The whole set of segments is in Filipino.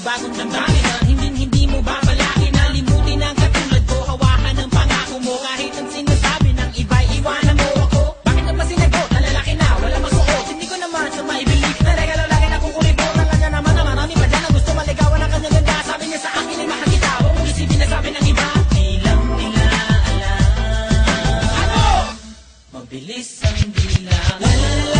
ng bagong damdamin na hindi hindi mo babalakin na limutin ang katulad ko hawakan ng pangako mo. Kahit ang sinasabi ng iba iwanan mo ako. Bakit na ba sinagot? Na lalaki na wala masuot. Hindi ko naman sa maibilip na regalo lagi na kukulit ko na kanya naman na marami pa dyan ang gusto. Maligawan ang kanyang ganda. Sabi niya sa akin ay mahal kita huwag mong isipin na sabi ng iba. Di lang nila alam. Ano? mabilis ang dila la la la.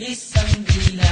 Listen, Gila.